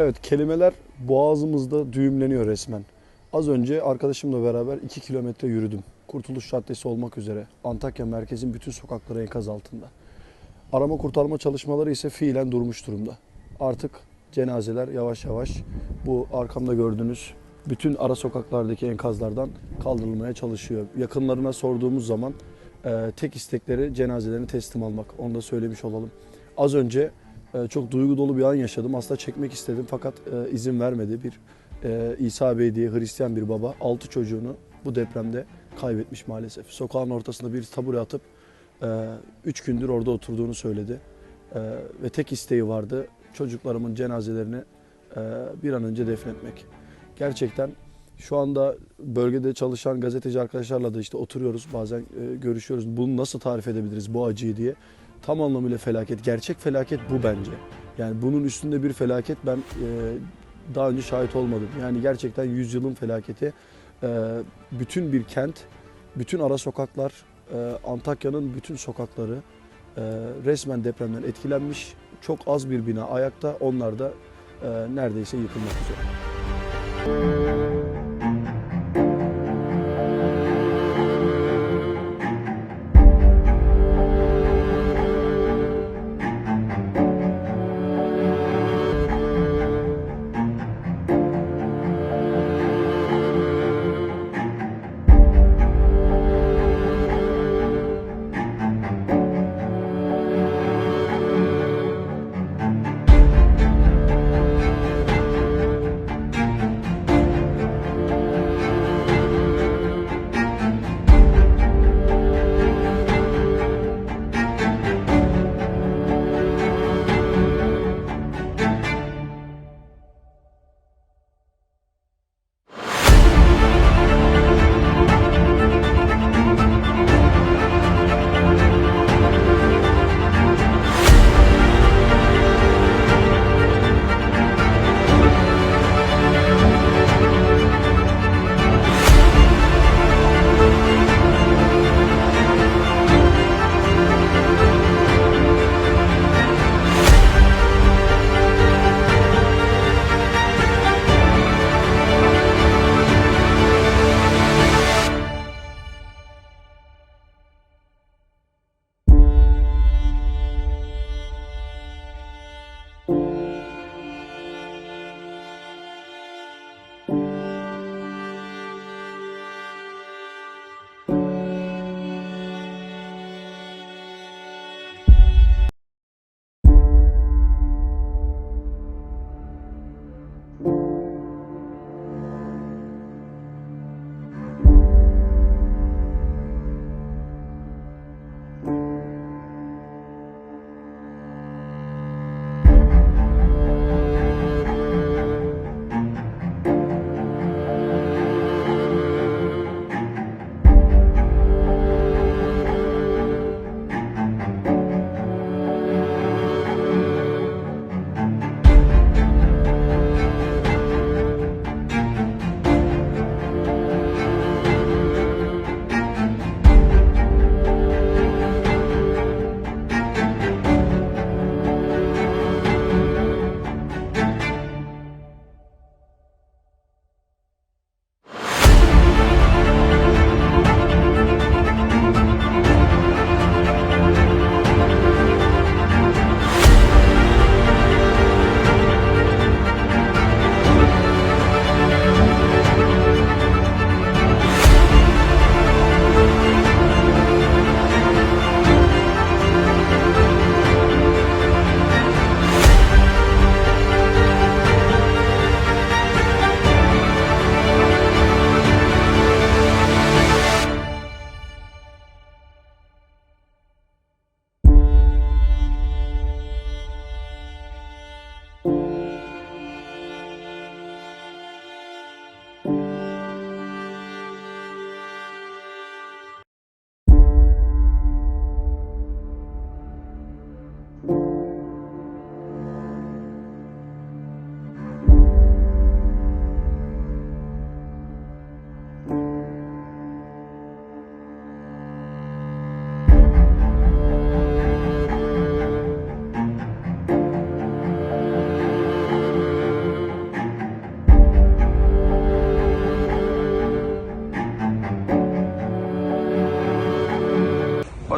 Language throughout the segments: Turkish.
Evet kelimeler boğazımızda düğümleniyor resmen. Az önce arkadaşımla beraber 2 kilometre yürüdüm. Kurtuluş Caddesi olmak üzere Antakya merkezin bütün sokakları enkaz altında. Arama kurtarma çalışmaları ise fiilen durmuş durumda. Artık cenazeler yavaş yavaş bu arkamda gördüğünüz bütün ara sokaklardaki enkazlardan kaldırılmaya çalışıyor. Yakınlarına sorduğumuz zaman e, tek istekleri cenazelerini teslim almak. Onu da söylemiş olalım. Az önce çok duygu dolu bir an yaşadım. Aslında çekmek istedim fakat e, izin vermedi. Bir e, İsa Bey diye Hristiyan bir baba altı çocuğunu bu depremde kaybetmiş maalesef. Sokağın ortasında bir tabure atıp 3 gündür orada oturduğunu söyledi. E, ve tek isteği vardı çocuklarımın cenazelerini e, bir an önce defnetmek. Gerçekten şu anda bölgede çalışan gazeteci arkadaşlarla da işte oturuyoruz bazen e, görüşüyoruz. Bunu nasıl tarif edebiliriz bu acıyı diye. Tam anlamıyla felaket. Gerçek felaket bu bence. Yani bunun üstünde bir felaket ben e, daha önce şahit olmadım. Yani gerçekten yüzyılın felaketi. E, bütün bir kent, bütün ara sokaklar, e, Antakya'nın bütün sokakları e, resmen depremden etkilenmiş. Çok az bir bina ayakta, onlar da e, neredeyse yıkılmak üzere.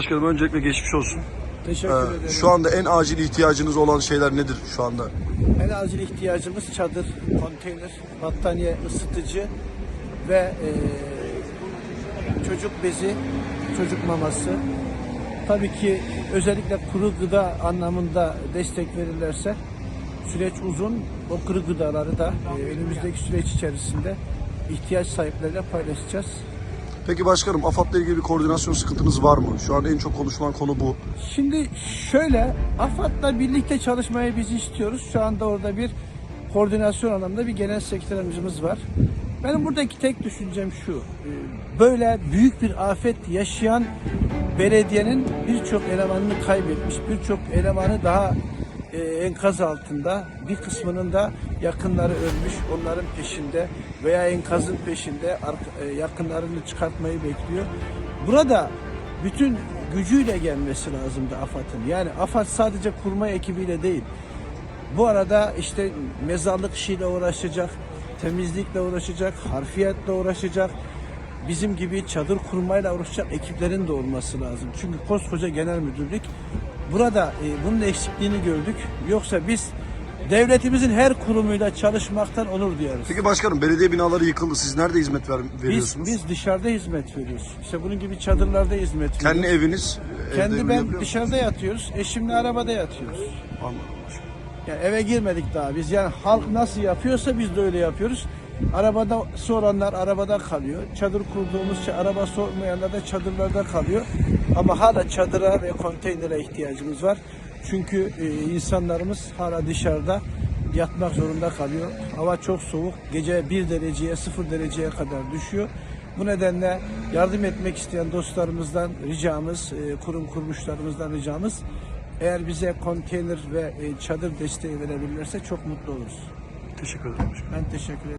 Başkanım öncelikle geçmiş olsun. Teşekkür Ee, ederim. şu anda en acil ihtiyacınız olan şeyler nedir şu anda? En acil ihtiyacımız çadır, konteyner, battaniye, ısıtıcı ve eee, çocuk bezi, çocuk maması. Tabii ki özellikle kuru gıda anlamında destek verirlerse süreç uzun. O kuru gıdaları da eee, önümüzdeki süreç içerisinde ihtiyaç sahipleriyle paylaşacağız. Peki başkanım AFAD'la ilgili bir koordinasyon sıkıntınız var mı? Şu an en çok konuşulan konu bu. Şimdi şöyle, AFAD'la birlikte çalışmayı biz istiyoruz. Şu anda orada bir koordinasyon anlamında bir genel sekreterimiz var. Benim buradaki tek düşüncem şu. e, Böyle büyük bir afet yaşayan belediyenin birçok elemanını kaybetmiş, birçok elemanı daha e, enkaz altında, bir kısmının da yakınları ölmüş, onların peşinde veya enkazın peşinde e, yakınlarını çıkartmayı bekliyor. Burada bütün gücüyle gelmesi lazımdı AFAD'ın. Yani AFAD sadece kurma ekibiyle değil. Bu arada işte mezarlık işiyle uğraşacak, temizlikle uğraşacak, harfiyetle uğraşacak, bizim gibi çadır kurmayla uğraşacak ekiplerin de olması lazım. Çünkü koskoca genel müdürlük burada e, bunun eksikliğini gördük. Yoksa biz devletimizin her kurumuyla çalışmaktan onur duyarız. Peki başkanım belediye binaları yıkıldı. Siz nerede hizmet ver, Biz, veriyorsunuz? biz dışarıda hizmet veriyoruz. İşte bunun gibi çadırlarda hizmet Kendi veriyoruz. eviniz? evde Kendi ben dışarıda yatıyoruz. Eşimle arabada yatıyoruz. Anladım. Yani eve girmedik daha biz. Yani halk nasıl yapıyorsa biz de öyle yapıyoruz. Arabada soranlar arabada kalıyor. Çadır kurduğumuz şey, araba sormayanlar da çadırlarda kalıyor. Ama hala çadıra ve konteynere ihtiyacımız var. Çünkü e, insanlarımız hala dışarıda yatmak zorunda kalıyor. Hava çok soğuk. Gece 1 dereceye 0 dereceye kadar düşüyor. Bu nedenle yardım etmek isteyen dostlarımızdan ricamız, e, kurum kuruluşlarımızdan ricamız eğer bize konteyner ve e, çadır desteği verebilirlerse çok mutlu oluruz. Teşekkür ederim. Ben teşekkür ederim.